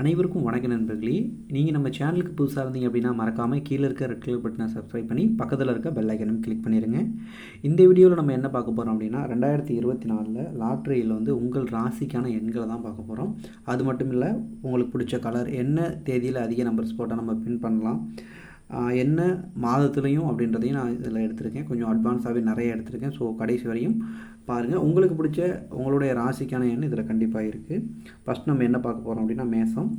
அனைவருக்கும் வணக்க நண்பர்களே. நீங்கள் நம்ம சேனலுக்கு புதுசாக இருந்தீங்க அப்படின்னா மறக்காமல் கீழே இருக்க ரெட் கலர் பட்டனை சப்ஸ்கிரைப் பண்ணி பக்கத்தில் இருக்க பெல் ஐக்கனும் கிளிக் பண்ணிடுங்க இந்த வீடியோவில் நம்ம என்ன பார்க்க போகிறோம் அப்படின்னா ரெண்டாயிரத்தி இருபத்தி நாலில் லாட்ரியில் வந்து உங்கள் ராசிக்கான எண்களை தான் பார்க்க போகிறோம் அது மட்டும் இல்லை உங்களுக்கு பிடிச்ச கலர் என்ன தேதியில் அதிக நம்பர்ஸ் போட்டால் நம்ம பின் பண்ணலாம். என்ன மாதத்துலேயும் அப்படின்றதையும் நான் இதில் எடுத்திருக்கேன். கொஞ்சம் அட்வான்ஸாகவே நிறைய எடுத்திருக்கேன். ஸோ கடைசி வரையும் பாருங்கள் உங்களுக்கு பிடிச்ச உங்களுடைய ராசிக்கான எண் இதில் கண்டிப்பாக இருக்குது ஃபஸ்ட் நம்ம என்ன பார்க்க போகிறோம் அப்படின்னா மேசம்.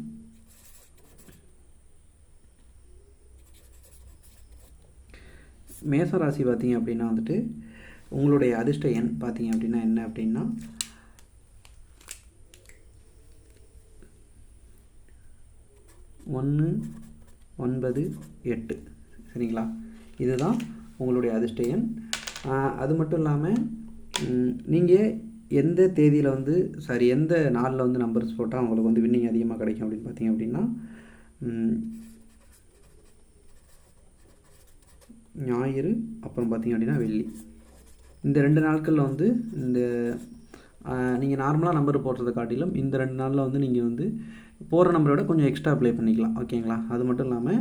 மேச ராசி பார்த்தீங்க அப்படின்னா வந்துட்டு உங்களுடைய அதிர்ஷ்ட எண் பார்த்தீங்க அப்படின்னா என்ன அப்படின்னா ஒன்று ஒன்பது எட்டு. சரிங்களா? இதுதான் உங்களுடைய அதிர்ஷ்ட எண் அது மட்டும் இல்லாமல் நீங்கள் எந்த தேதியில் வந்து சாரி எந்த நாளில் வந்து நம்பர்ஸ் போட்டால் உங்களுக்கு வந்து வின்னிங் அதிகமாக கிடைக்கும் அப்படின்னு பார்த்தீங்க அப்படின்னா ஞாயிறு அப்புறம் பார்த்தீங்க அப்படின்னா வெள்ளி. இந்த ரெண்டு நாட்களில் வந்து இந்த நீங்கள் நார்மலாக நம்பர் போடுறதை காட்டிலும் இந்த ரெண்டு நாளில் வந்து நீங்கள் வந்து போகிற நம்பரை விட கொஞ்சம் எக்ஸ்ட்ரா ப்ளே பண்ணிக்கலாம். ஓகேங்களா அது மட்டும் இல்லாமல்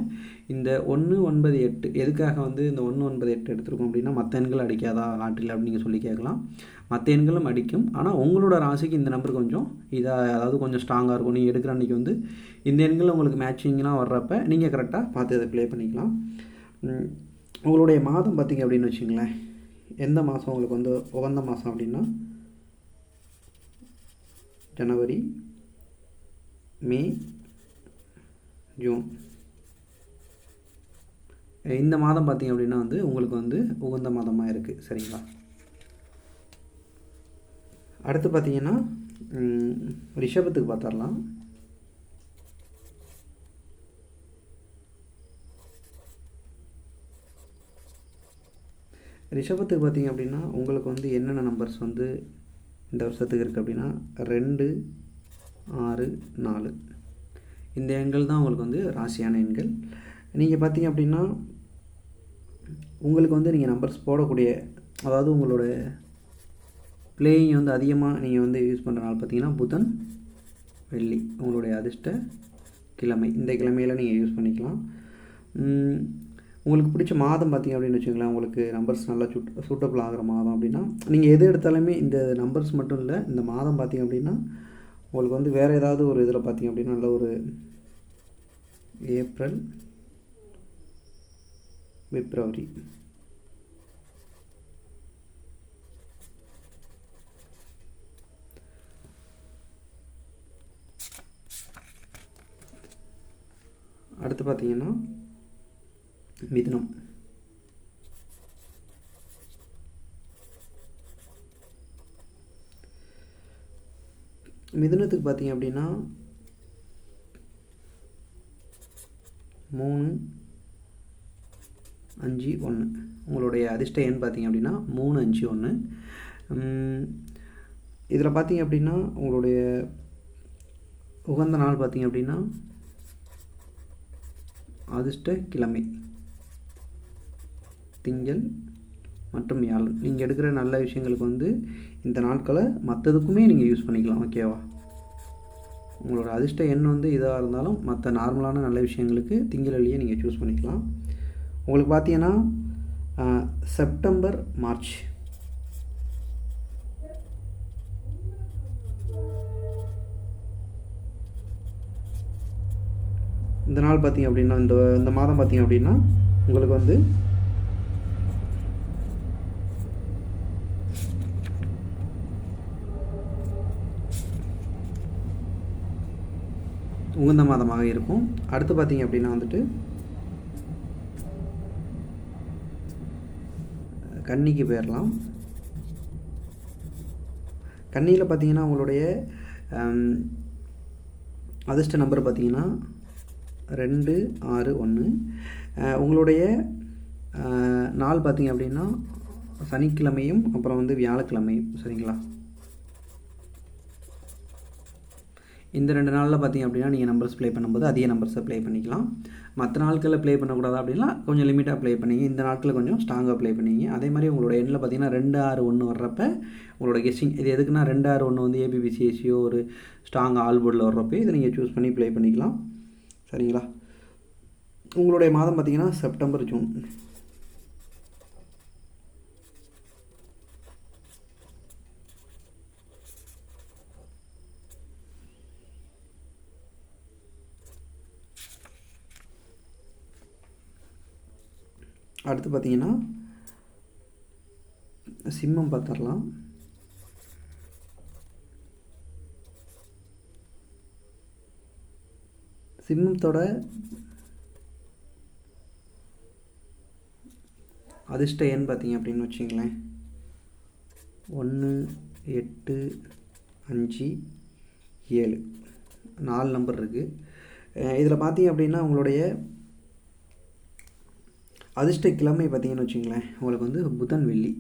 இந்த ஒன்று ஒன்பது எட்டு எதுக்காக வந்து இந்த ஒன்று ஒன்பது எட்டு எடுத்திருக்கோம் அப்படின்னா மற்ற எண்கள் அடிக்காதா? லாட்ரியில் அப்படின்னு சொல்லி கேட்கலாம். மற்ற எண்களும் அடிக்கும். ஆனால் உங்களோட ராசிக்கு இந்த நம்பர் கொஞ்சம் இதாக அதாவது கொஞ்சம் ஸ்ட்ராங்காக இருக்கும். நீங்கள் எடுக்கிற அன்றைக்கி வந்து இந்த எண்கள் உங்களுக்கு மேட்சிங்லாம் வர்றப்ப நீங்கள் கரெக்டாக பார்த்து அதை ப்ளே பண்ணிக்கலாம். உங்களுடைய மாதம் பார்த்தீங்க அப்படின்னு வச்சுங்களேன் எந்த மாதம் உங்களுக்கு வந்து உகந்த மாதம் அப்படின்னா ஜனவரி மே ஜூன். இந்த மாதம் பார்த்தீங்க அப்படின்னா வந்து உங்களுக்கு வந்து உகந்த மாதமாக இருக்குது சரிங்களா? அடுத்து பார்த்தீங்கன்னா ரிஷபத்துக்கு பார்த்துடலாம். ரிஷபத்துக்கு பார்த்தீங்க அப்படின்னா உங்களுக்கு வந்து என்னென்ன நம்பர்ஸ் வந்து இந்த வருஷத்துக்கு இருக்குது அப்படின்னா ரெண்டு ஆறு நாலு. இந்த எண்கள் தான் உங்களுக்கு வந்து ராசியான எண்கள். நீங்கள் பார்த்தீங்க அப்படின்னா உங்களுக்கு வந்து நீங்கள் நம்பர்ஸ் போடக்கூடிய அதாவது உங்களோட பிளேயிங் வந்து அதிகமாக நீங்கள் வந்து யூஸ் பண்ணுற நாள் பார்த்தீங்கன்னா புதன் வெள்ளி. உங்களுடைய அதிர்ஷ்ட கிழமை. இந்த கிழமையில் நீங்கள் யூஸ் பண்ணிக்கலாம். உங்களுக்கு பிடிச்ச மாதம் பார்த்தீங்க அப்படின்னு வச்சுங்களேன் உங்களுக்கு நம்பர்ஸ் நல்லா சூட் சூட்டபிள் ஆகிற மாதம் அப்படின்னா நீங்கள் எது எடுத்தாலுமே இந்த நம்பர்ஸ் மட்டும் இல்லை இந்த மாதம் பார்த்தீங்க அப்படின்னா உங்களுக்கு வந்து வேறு ஏதாவது ஒரு இதில் பார்த்தீங்க அப்படின்னா நல்ல ஒரு ஏப்ரல் பிப்ரவரி அடுத்து பார்த்தீங்கன்னா மிதுனம். மிதுனத்துக்கு பார்த்தீங்க அப்படின்னா மூணு அஞ்சு ஒன்று உங்களுடைய அதிர்ஷ்ட எண் பார்த்தீங்க அப்படின்னா மூணு அஞ்சு ஒன்று இதில் பார்த்தீங்க அப்படின்னா உங்களுடைய உகந்த நாள் பார்த்தீங்க அப்படின்னா அதிர்ஷ்ட கிழமை. திங்கள் மற்றும் வியாழன் நீங்கள் எடுக்கிற நல்ல விஷயங்களுக்கு வந்து இந்த நாட்களை மற்றதுக்குமே நீங்கள் யூஸ் பண்ணிக்கலாம் ஓகேவா உங்களோட அதிர்ஷ்ட எண் வந்து இதாக இருந்தாலும் மற்ற நார்மலான நல்ல விஷயங்களுக்கு திங்கள் வெள்ளியை நீங்கள் சூஸ் பண்ணிக்கலாம். உங்களுக்கு பார்த்தீங்கன்னா செப்டம்பர் மார்ச் இந்த நாள் பார்த்தீங்க அப்படின்னா இந்த இந்த மாதம் பார்த்தீங்க அப்படின்னா உங்களுக்கு வந்து உகந்த மாதமாக இருக்கும். அடுத்து பார்த்தீங்க அப்படின்னா வந்துட்டு கன்னிக்கு போயிடலாம் கன்னியில் பார்த்தீங்கன்னா உங்களுடைய அதிர்ஷ்ட நம்பர் பார்த்தீங்கன்னா ரெண்டு ஆறு ஒன்று உங்களுடைய நாள் பார்த்தீங்க அப்படின்னா சனிக்கிழமையும் அப்புறம் வந்து வியாழக்கிழமையும் சரிங்களா? இந்த ரெண்டு நாளில் பார்த்தீங்க அப்படின்னா நீங்கள் நம்பர்ஸ் ப்ளே பண்ணும்போது அதிக நம்பர்ஸை ப்ளே பண்ணிக்கலாம். மற்ற நாட்களில் ப்ளே பண்ணக்கூடாது அப்படின்னா கொஞ்சம் லிமிட்டாக ப்ளே பண்ணிங்க. இந்த நாட்களில் கொஞ்சம் ஸ்ட்ராங்காக ப்ளே பண்ணிங்க. அதே மாதிரி உங்களோட எண்ணில் பார்த்தீங்கன்னா ரெண்டு ஆறு ஒன்று வர்றப்ப உங்களோட கெஸ்டிங் இது எதுக்குன்னா ரெண்டு ஆறு ஒன்று வந்து ஏபிபிசிஎஸ்சியோ ஒரு ஸ்ட்ராங் ஆல் போர்டில் வர்றப்போ இதை நீங்கள் சூஸ் பண்ணி ப்ளே பண்ணிக்கலாம். சரிங்களா? உங்களுடைய மாதம் பார்த்தீங்கன்னா செப்டம்பர் ஜூன் அடுத்து பார்த்தீங்கன்னா சிம்மம் பார்த்துடலாம். சிம்மத்தோட அதிர்ஷ்ட எண் பார்த்தீங்க அப்படின்னு வச்சிங்களேன். ஒன்று எட்டு அஞ்சு ஏழு. நாலு நம்பர் இருக்குது இதில் பார்த்தீங்க அப்படின்னா உங்களுடைய அதிர்ஷ்ட கிழமை பார்த்தீங்கன்னு வச்சுங்களேன் உங்களுக்கு வந்து புதன் வெள்ளி.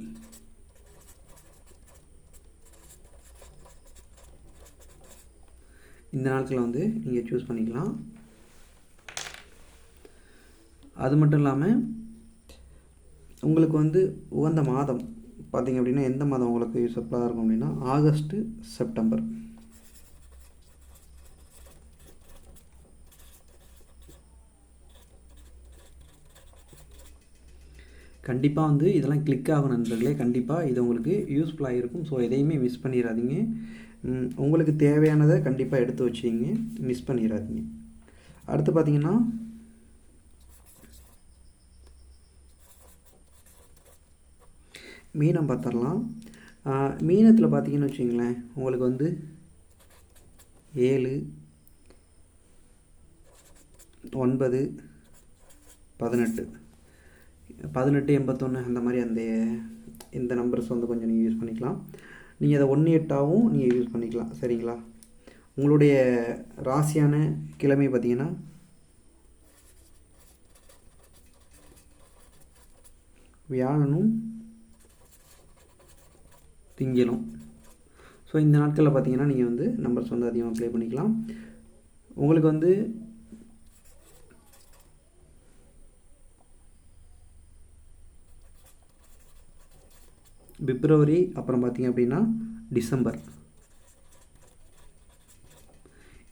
இந்த நாட்களில் வந்து நீங்கள் சூஸ் பண்ணிக்கலாம். அது மட்டும் இல்லாமல் உங்களுக்கு வந்து உகந்த மாதம் பார்த்தீங்க அப்படின்னா எந்த மாதம் உங்களுக்கு யூஸ்ஃபுல்லாக இருக்கும் அப்படின்னா ஆகஸ்ட்டு செப்டம்பர். கண்டிப்பாக வந்து இதெல்லாம் கிளிக் ஆகும் நண்பர்களே கண்டிப்பாக இது உங்களுக்கு யூஸ்ஃபுல்லாக இருக்கும். ஸோ எதையுமே மிஸ் பண்ணிடாதீங்க உங்களுக்கு தேவையானதை கண்டிப்பாக எடுத்து வச்சிங்க மிஸ் பண்ணிடாதீங்க அடுத்து பார்த்தீங்கன்னா மீனம் பார்த்துடலாம். மீனத்தில் பார்த்தீங்கன்னு வச்சிங்களேன் உங்களுக்கு வந்து ஏழு ஒன்பது பதினெட்டு. பதினெட்டு எண்பத்தொன்று அந்த மாதிரி அந்த இந்த நம்பர்ஸ் வந்து கொஞ்சம் நீங்கள் யூஸ் பண்ணிக்கலாம். நீங்கள் அதை ஒன்று எட்டாகவும் நீங்கள் யூஸ் பண்ணிக்கலாம். சரிங்களா? உங்களுடைய ராசியான கிழமை பார்த்தீங்கன்னா வியாழனும் திங்களும். ஸோ இந்த நாட்களில் பார்த்தீங்கன்னா நீங்கள் வந்து நம்பர்ஸ் வந்து அதிகமாக ப்ளே பண்ணிக்கலாம். உங்களுக்கு வந்து பிப்ரவரி அப்புறம் பார்த்தீங்க அப்படின்னா டிசம்பர்.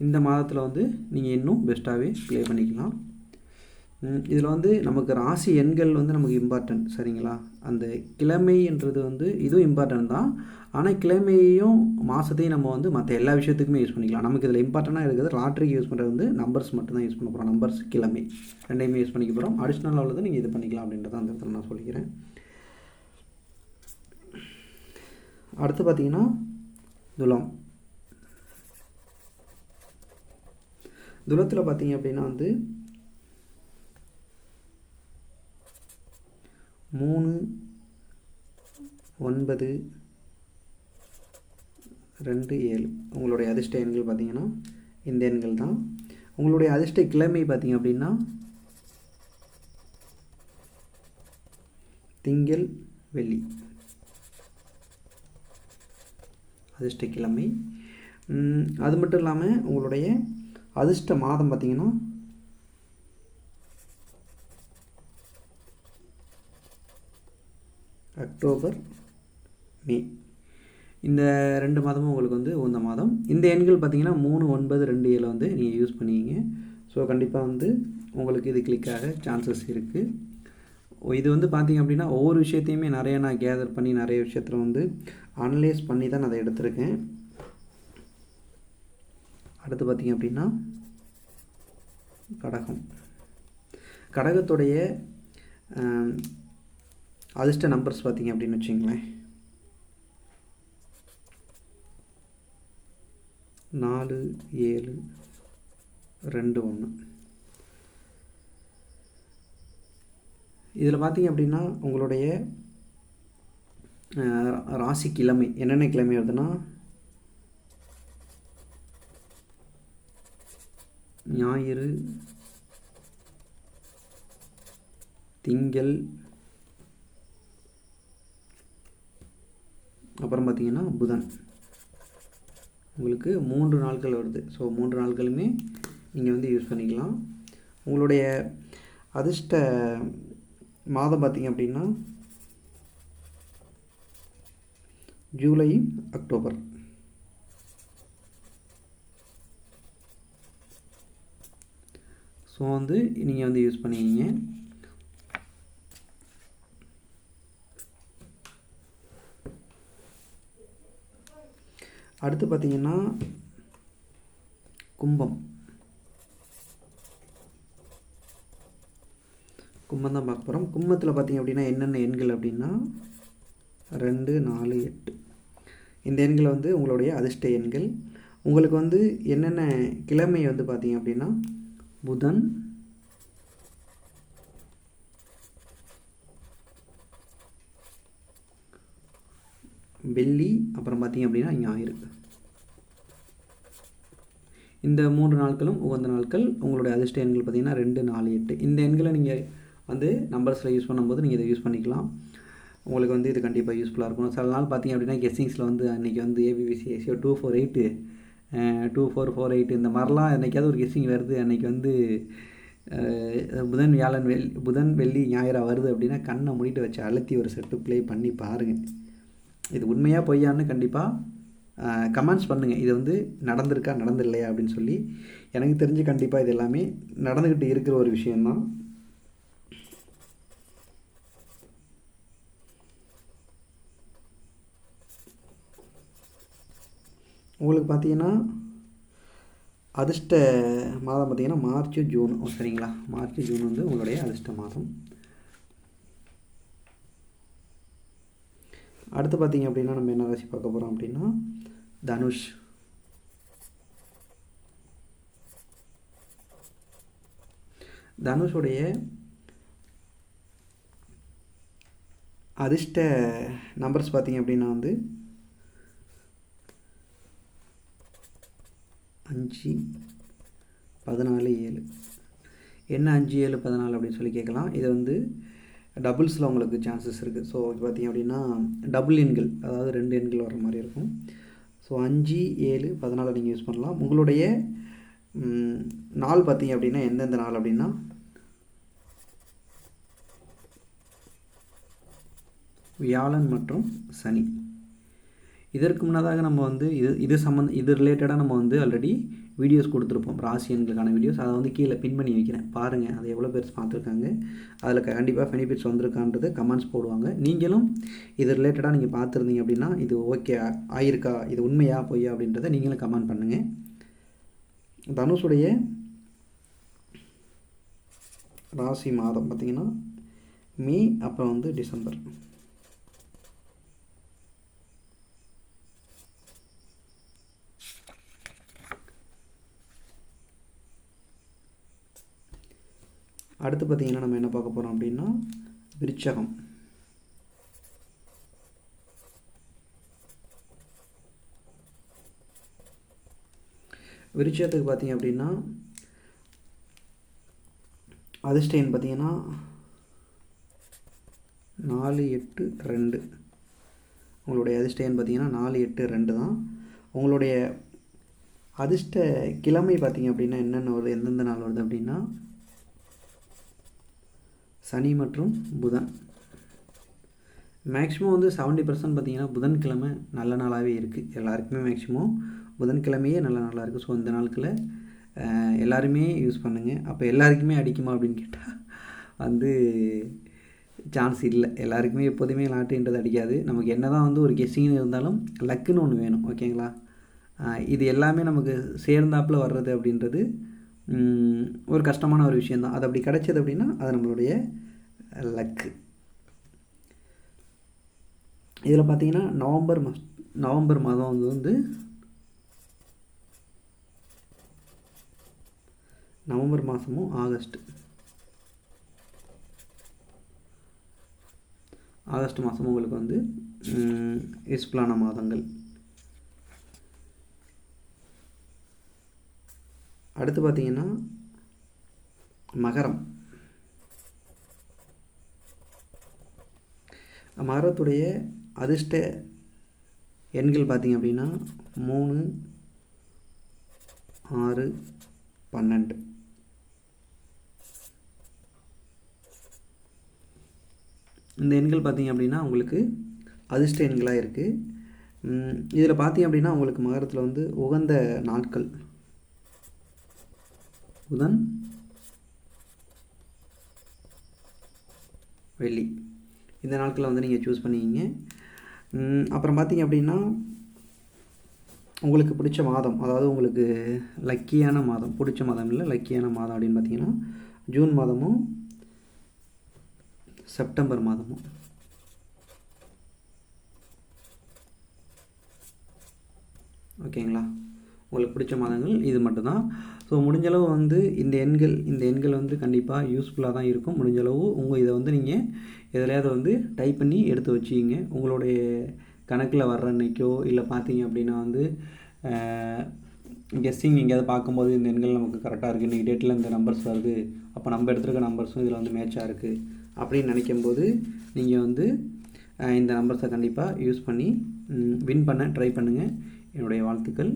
இந்த மாதத்தில் வந்து நீங்கள் இன்னும் பெஸ்ட்டாகவே ப்ளே பண்ணிக்கலாம். இதில் வந்து நமக்கு ராசி எண்கள் வந்து நமக்கு இம்பார்ட்டன்ட் சரிங்களா? அந்த கிழமைன்றது வந்து இதுவும் இம்பார்ட்டன்ட் தான். ஆனால் கிழமையையும் மாதத்தையும் நம்ம வந்து மற்ற எல்லா விஷயத்துக்குமே யூஸ் பண்ணிக்கலாம். நமக்கு இதில் இம்பார்ட்டண்ட்டாக இருக்கிறது லாட்ரிக்கு யூஸ் பண்ணுறது வந்து நம்பர்ஸ் மட்டும்தான் யூஸ் பண்ண போகிறோம் நம்பர்ஸ் கிழமை. ரெண்டையுமே யூஸ் பண்ணிக்க போகிறோம் அடிஷ்னல் உள்ளது நீங்கள் இது பண்ணிக்கலாம் அப்படின்றத அந்த இடத்துல நான் சொல்லிக்கிறேன். அடுத்து பார்த்தீங்கன்னா துலம். துலத்தில் பார்த்தீங்க அப்படின்னா வந்து மூணு ஒன்பது ரெண்டு ஏழு. உங்களுடைய அதிர்ஷ்ட எண்கள் பார்த்தீங்கன்னா இந்த எண்கள் தான். உங்களுடைய அதிர்ஷ்ட கிழமை பார்த்தீங்க அப்படின்னா திங்கள் வெள்ளி. அதிர்ஷ்டக்கிழமை. அது மட்டும் இல்லாமல் உங்களுடைய அதிர்ஷ்ட மாதம் பார்த்தீங்கன்னா அக்டோபர் மே. இந்த ரெண்டு மாதமும் உங்களுக்கு வந்து உந்த மாதம். இந்த எண்கள் பார்த்தீங்கன்னா மூணு ஒன்பது ரெண்டு ஏழு வந்து நீங்கள் யூஸ் பண்ணிக்கிங்க. ஸோ கண்டிப்பாக வந்து உங்களுக்கு இது கிளிக்காக சான்சஸ் இருக்குது இது வந்து பார்த்திங்க அப்படின்னா ஒவ்வொரு விஷயத்தையுமே நிறைய நான் கேதர் பண்ணி நிறைய விஷயத்தில் வந்து அனலைஸ் பண்ணி தான் நான் அதை எடுத்திருக்கேன். அடுத்து பார்த்தீங்க அப்படின்னா கடகம். கடகத்துடைய அதிர்ஷ்ட நம்பர்ஸ் பார்த்தீங்க அப்படின்னு வச்சிங்களேன். நாலு ஏழு ரெண்டு ஒன்று இதில் பார்த்தீங்க அப்படின்னா உங்களுடைய ராசி கிழமை என்னென்ன கிழமை வருதுன்னா ஞாயிறு திங்கள் அப்புறம் பார்த்திங்கன்னா புதன். உங்களுக்கு மூன்று நாட்கள் வருது. ஸோ மூன்று நாட்களுமே நீங்கள் வந்து யூஸ் பண்ணிக்கலாம். உங்களுடைய அதிர்ஷ்ட மாதம் பார்த்திங்க அப்படின்னா ஜூலை அக்டோபர். ஸோ வந்து நீங்கள் வந்து யூஸ் பண்ணிக்கிங்க. அடுத்து பார்த்திங்கன்னா கும்பம். கும்பம் தான் பார்க்க போகிறோம் கும்பத்தில் பார்த்தீங்க அப்படின்னா என்னென்ன எண்கள் அப்படின்னா ரெண்டு நாலு எட்டு. இந்த எண்களை வந்து உங்களுடைய அதிர்ஷ்ட எண்கள். உங்களுக்கு வந்து என்னென்ன கிழமை வந்து பார்த்திங்க அப்படின்னா புதன் வெள்ளி அப்புறம் பார்த்தீங்க அப்படின்னா ஞாயிறு. இந்த மூன்று நாட்களும் உகந்த நாட்கள். உங்களுடைய அதிர்ஷ்ட எண்கள் பார்த்தீங்கன்னா ரெண்டு நாலு எட்டு. இந்த எண்களை நீங்கள் வந்து நம்பர்ஸில் யூஸ் பண்ணும்போது நீங்கள் இதை யூஸ் பண்ணிக்கலாம். உங்களுக்கு வந்து இது கண்டிப்பாக யூஸ்ஃபுல்லாக இருக்கும். சில நாள் பார்த்தீங்க அப்படின்னா கெஸ்ஸிங்ஸில் வந்து அன்றைக்கி வந்து ABBC two four eight two four four eight இந்த மாதிரிலாம் என்றைக்காவது ஒரு கெஸ்ஸிங் வருது. அன்றைக்கி வந்து புதன் வியாழன் வெள்ளி புதன் வெள்ளி ஞாயிறாக வருது அப்படின்னா கண்ணை மூடிட்டு வச்சு அழுத்தி ஒரு செட்டு ப்ளே பண்ணி பாருங்கள் இது உண்மையாக பொய்யான்னு கண்டிப்பாக கமெண்ட்ஸ் பண்ணுங்கள் இது வந்து நடந்திருக்கா நடந்தில்லையா அப்படின்னு சொல்லி. எனக்கு தெரிஞ்சு கண்டிப்பாக இது எல்லாமே நடந்துக்கிட்டு இருக்கிற ஒரு விஷயந்தான் உங்களுக்கு பார்த்தீங்கன்னா அதிர்ஷ்ட மாதம் பார்த்தீங்கன்னா மார்ச் ஜூன். சரிங்களா. மார்ச் ஜூன் வந்து உங்களுடைய அதிர்ஷ்ட மாதம். அடுத்து பார்த்தீங்க அப்படின்னா நம்ம என்ன ராசி பார்க்க போகிறோம் அப்படின்னா தனுஷ். தனுஷுடைய அதிர்ஷ்ட நம்பர்ஸ் பார்த்தீங்க அப்படின்னா வந்து அஞ்சு பதினாலு ஏழு. என்ன அஞ்சு ஏழு பதினாலு அப்படின்னு சொல்லி கேட்கலாம். இது வந்து டபுள்ஸில் உங்களுக்கு சான்சஸ் இருக்குது ஸோ பார்த்தீங்க அப்படின்னா டபுள் எண்கள் அதாவது ரெண்டு எண்கள் வர மாதிரி இருக்கும். ஸோ அஞ்சு ஏழு பதினாலு நீங்கள் யூஸ் பண்ணலாம். உங்களுடைய நாள் பார்த்தீங்க அப்படின்னா எந்தெந்த நாள் அப்படின்னா வியாழன் மற்றும் சனி. இதற்கு முன்னதாக நம்ம வந்து இது இது சம்மந்த இது ரிலேட்டடாக நம்ம வந்து ஆல்ரெடி வீடியோஸ் கொடுத்துருப்போம். ராசி எண்களுக்கான வீடியோஸ் அதை வந்து கீழே பின் பண்ணி வைக்கிறேன். பாருங்கள் அதை எவ்வளோ பேர் பார்த்துருக்காங்க. அதில் கண்டிப்பாக பெனிஃபிட்ஸ் வந்திருக்கான்றது கமெண்ட்ஸ் போடுவாங்க. நீங்களும் இது ரிலேட்டடாக நீங்கள் பார்த்துருந்தீங்க அப்படின்னா இது ஓகே ஆயிருக்கா இது உண்மையா பொய்யா அப்படின்றத நீங்களும் கமெண்ட் பண்ணுங்கள் தனுஷுடைய ராசி மாதம் பார்த்திங்கன்னா மே அப்புறம் வந்து டிசம்பர். அடுத்து பார்த்திங்கன்னா நம்ம என்ன பார்க்க போகிறோம் அப்படின்னா விருச்சகம். விருச்சகத்துக்கு பார்த்தீங்க அப்படின்னா அதிர்ஷ்டன் பார்த்திங்கன்னா பார்த்தீங்கன்னா நாலு எட்டு ரெண்டு. உங்களுடைய அதிர்ஷ்டன் பார்த்திங்கன்னா பார்த்தீங்கன்னா நாலு எட்டு ரெண்டு தான். உங்களுடைய அதிர்ஷ்ட கிழமை பார்த்தீங்க அப்படின்னா என்னென்ன வருது எந்தெந்த நாள் வருது அப்படின்னா சனி மற்றும் புதன். மேக்ஸிமம் வந்து செவன்ட்டி பர்சன்ட் பார்த்திங்கன்னா புதன்கிழமை நல்ல நாளாகவே இருக்குது எல்லாருக்குமே மேக்ஸிமம் புதன்கிழமையே நல்ல நாளாக இருக்குது ஸோ இந்த நாட்களில் எல்லாருமே யூஸ் பண்ணுங்கள் அப்போ எல்லாருக்குமே அடிக்குமா அப்படின்னு கேட்டால் வந்து சான்ஸ் இல்லை. எல்லாருக்குமே எப்போதுமே லாட்டரின்றது அடிக்காது. நமக்கு என்ன தான் வந்து ஒரு கெஸ்ஸிங்னு இருந்தாலும் லக்குன்னு ஒன்று வேணும். ஓகேங்களா இது எல்லாமே நமக்கு சேர்ந்தாப்பில் வர்றது அப்படின்றது ஒரு கஷ்டமான ஒரு விஷயந்தான் அது அப்படி கிடச்சது அப்படின்னா அது நம்மளுடைய லக்கு இதில் பார்த்தீங்கன்னா நவம்பர் மாஸ் நவம்பர் மாதம் வந்து வந்து நவம்பர் மாதமும் ஆகஸ்ட். ஆகஸ்ட் மாதமும் உங்களுக்கு வந்து யூஸ்ஃபுல்லான மாதங்கள். அடுத்து பார்த்தீங்கன்னா மகரம். மகரத்துடைய அதிர்ஷ்ட எண்கள் பார்த்தீங்க அப்படின்னா மூணு ஆறு பன்னெண்டு. இந்த எண்கள் பார்த்திங்க அப்படின்னா உங்களுக்கு அதிர்ஷ்ட எண்களாக இருக்குது இதில் பார்த்திங்க அப்படின்னா உங்களுக்கு மகரத்தில் வந்து உகந்த நாட்கள். புதன் வெள்ளி. இந்த நாட்களில் வந்து நீங்கள் சூஸ் பண்ணிக்கிங்க. அப்புறம் பார்த்தீங்க அப்படின்னா உங்களுக்கு பிடிச்ச மாதம் அதாவது உங்களுக்கு லக்கியான மாதம் பிடிச்ச மாதம் இல்லை லக்கியான மாதம் அப்படின்னு பார்த்தீங்கன்னா ஜூன் மாதமும் செப்டம்பர் மாதமும். ஓகேங்களா? உங்களுக்கு பிடிச்ச மாதங்கள் இது மட்டும்தான். ஸோ முடிஞ்சளவு வந்து இந்த எண்கள் இந்த எண்கள் வந்து கண்டிப்பாக யூஸ்ஃபுல்லாக தான் இருக்கும். முடிஞ்சளவு உங்கள் இதை வந்து நீங்கள் எதுலையாவது வந்து டைப் பண்ணி எடுத்து வச்சுக்கிங்க உங்களுடைய கணக்கில் வர்ற அன்னைக்கோ இல்லை பார்த்தீங்க அப்படின்னா வந்து கெஸ்ஸிங் எங்கேயாவது பார்க்கும்போது இந்த எண்கள் நமக்கு கரெக்டாக இருக்குது இன்றைக்கி டேட்டில் இந்த நம்பர்ஸ் வருது. அப்போ நம்ம எடுத்துருக்க நம்பர்ஸும் இதில் வந்து மேட்சாக இருக்குது அப்படின்னு நினைக்கும்போது நீங்கள் வந்து இந்த நம்பர்ஸை கண்டிப்பாக யூஸ் பண்ணி வின் பண்ண ட்ரை பண்ணுங்கள் என்னுடைய வாழ்த்துக்கள்.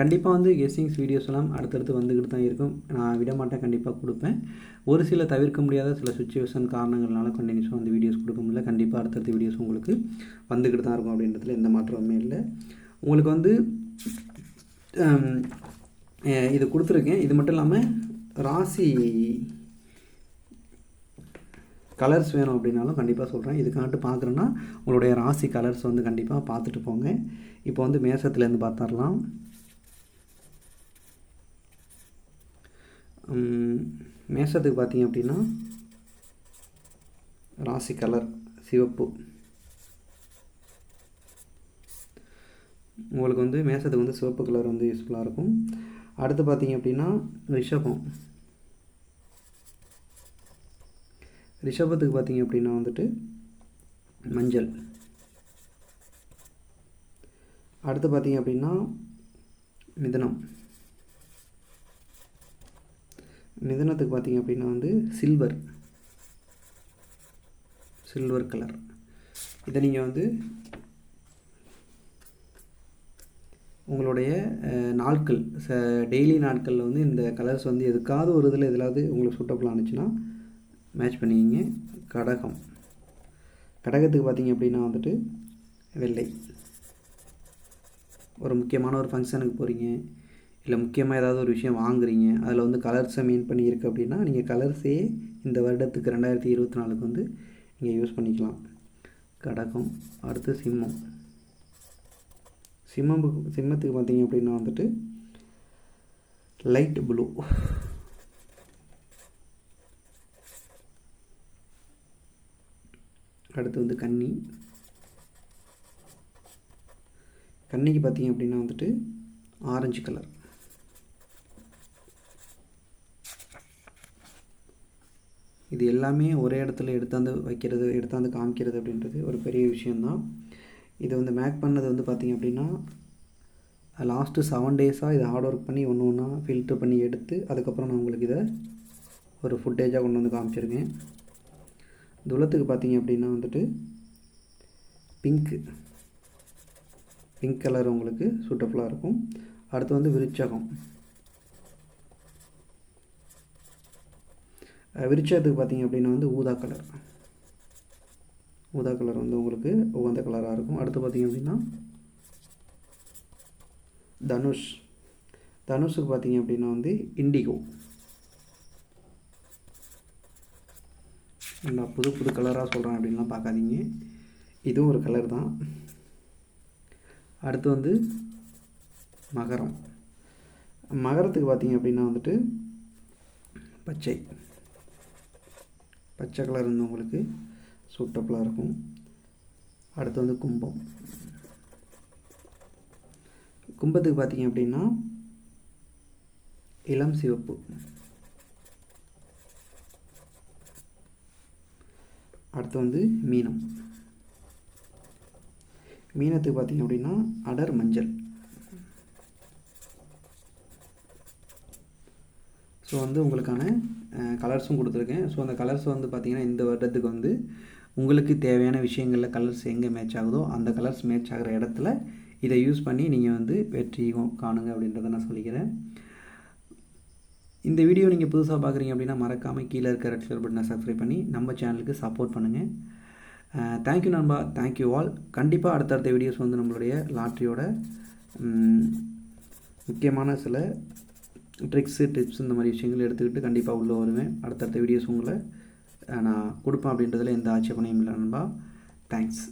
கண்டிப்பாக வந்து கெஸ்ஸிங்ஸ் வீடியோஸ் எல்லாம் அடுத்தடுத்து வந்துக்கிட்டு தான் இருக்கும். நான் விட மாட்டேன் கண்டிப்பாக கொடுப்பேன். ஒரு சில தவிர்க்க முடியாத சில சுச்சுவேஷன் காரணங்கள்னால கண்டினியூஸாக வந்து வீடியோஸ் கொடுக்க முடியல. கண்டிப்பாக அடுத்தடுத்த வீடியோஸ் உங்களுக்கு வந்துக்கிட்டு தான் இருக்கும் அப்படின்றதுல எந்த மாற்றமுமே இல்லை. உங்களுக்கு வந்து இது கொடுத்துருக்கேன். இது மட்டும் இல்லாமல் ராசி கலர்ஸ் வேணும் அப்படின்னாலும் கண்டிப்பாக சொல்கிறேன் இதுக்காட்டு பார்க்குறேன்னா உங்களுடைய ராசி கலர்ஸ் வந்து கண்டிப்பாக பார்த்துட்டு போங்க. இப்போ வந்து மேசத்துலேருந்து பார்த்துடலாம். மேசத்துக்கு பார்த்தீங்க அப்படின்னா ராசி கலர் சிவப்பு. உங்களுக்கு வந்து மேசத்துக்கு வந்து சிவப்பு கலர் வந்து யூஸ்ஃபுல்லாக இருக்கும். அடுத்து பார்த்தீங்க அப்படின்னா ரிஷபம். ரிஷபத்துக்கு பார்த்தீங்க அப்படின்னா வந்துட்டு மஞ்சள். அடுத்து பார்த்தீங்க அப்படின்னா மிதனம். மிதனத்துக்கு பார்த்தீங்க அப்படின்னா வந்து சில்வர் சில்வர் கலர் இதை நீங்கள் வந்து உங்களுடைய நாட்கள் ச டெய்லி நாட்களில் வந்து இந்த கலர்ஸ் வந்து எதுக்காவது ஒரு இதில் எதிலாவது உங்களுக்கு சூட்டபுள் ஆனுச்சுன்னா மேட்ச் பண்ணிக்கிங்க. கடகம். கடகத்துக்கு பார்த்தீங்க அப்படின்னா வந்துட்டு வெள்ளை. ஒரு முக்கியமான ஒரு ஃபங்க்ஷனுக்கு போகிறீங்க இல்லை முக்கியமாக ஏதாவது ஒரு விஷயம் வாங்குறீங்க அதில் வந்து கலர்ஸை மீன் பண்ணியிருக்கு அப்படின்னா நீங்கள் கலர்ஸே இந்த வருடத்துக்கு ரெண்டாயிரத்தி இருபத்தி நாலுக்கு வந்து நீங்கள் யூஸ் பண்ணிக்கலாம். கடகம் அடுத்து சிம்மம். சிம்மம் சிம்மத்துக்கு பார்த்தீங்க அப்படின்னா வந்துட்டு லைட் ப்ளூ அடுத்து வந்து கன்னி. கன்னிக்கு பார்த்தீங்க அப்படின்னா வந்துட்டு ஆரஞ்சு கலர் இது எல்லாமே ஒரே இடத்துல எடுத்தாந்து வைக்கிறது எடுத்தாந்து காமிக்கிறது அப்படின்றது ஒரு பெரிய விஷயந்தான் இது வந்து மேக் பண்ணது வந்து பார்த்தீங்க அப்படின்னா லாஸ்ட்டு செவன் டேஸாக இதை ஹார்ட் ஒர்க் பண்ணி ஒன்று ஒன்றா ஃபில்ட்ரு பண்ணி எடுத்து அதுக்கப்புறம் நான் உங்களுக்கு இதை ஒரு ஃபுட்டேஜாக கொண்டு வந்து காமிச்சிருக்கேன். துளத்துக்கு பார்த்தீங்க அப்படின்னா வந்துட்டு பிங்க்கு பிங்க் கலர் உங்களுக்கு சூட்டபுளாக இருக்கும். அடுத்து வந்து விருச்சகம். விரிச்சத்துக்கு பார்த்தீங்க அப்படின்னா வந்து ஊதா கலர் ஊதா கலர் வந்து உங்களுக்கு உகந்த கலராக இருக்கும். அடுத்து பார்த்தீங்க அப்படின்னா தனுஷ். தனுஷுக்கு பார்த்தீங்க அப்படின்னா வந்து இண்டிகோ. நான் புது புது கலராக சொல்கிறேன் அப்படின்லாம் பார்க்காதீங்க. இதுவும் ஒரு கலர் தான். அடுத்து வந்து மகரம். மகரத்துக்கு பார்த்தீங்க அப்படின்னா வந்துட்டு பச்சை. பச்சை கலர் வந்து உங்களுக்கு சூட்டபுளாக இருக்கும். அடுத்து வந்து கும்பம். கும்பத்துக்கு பார்த்தீங்க அப்படின்னா இளம் சிவப்பு. அடுத்து வந்து மீனம். மீனத்துக்கு பார்த்தீங்க அப்படின்னா அடர் மஞ்சள். ஸோ வந்து உங்களுக்கான கலர்ஸும் கொடுத்துருக்கேன். ஸோ அந்த கலர்ஸ் வந்து பார்த்திங்கன்னா இந்த வருடத்துக்கு வந்து உங்களுக்கு தேவையான விஷயங்களில் கலர்ஸ் எங்கே மேட்ச் ஆகுதோ அந்த கலர்ஸ் மேட்ச் ஆகிற இடத்துல இதை யூஸ் பண்ணி நீங்கள் வந்து வெற்றி காணுங்க அப்படின்றத நான் சொல்லிக்கிறேன். இந்த வீடியோ நீங்கள் புதுசாக பார்க்குறீங்க அப்படின்னா மறக்காமல் கீழே இருக்கிற ரெட் கலர் பட்டனை சப்ஸ்கிரைப் பண்ணி நம்ம சேனலுக்கு சப்போர்ட் பண்ணுங்கள் தேங்க்யூ நண்பா. தேங்க்யூ ஆல் கண்டிப்பாக அடுத்தடுத்த வீடியோஸ் வந்து நம்மளுடைய லாட்ரியோட முக்கியமான சில ட்ரிக்ஸு டிப்ஸ் இந்த மாதிரி விஷயங்கள் எடுத்துக்கிட்டு கண்டிப்பாக உள்ளே வருவேன். அடுத்தடுத்த வீடியோஸ் உங்களை நான் கொடுப்பேன் அப்படின்றதுல எந்த ஆட்சேபனையும் இல்லை நண்பா. தேங்க்ஸ்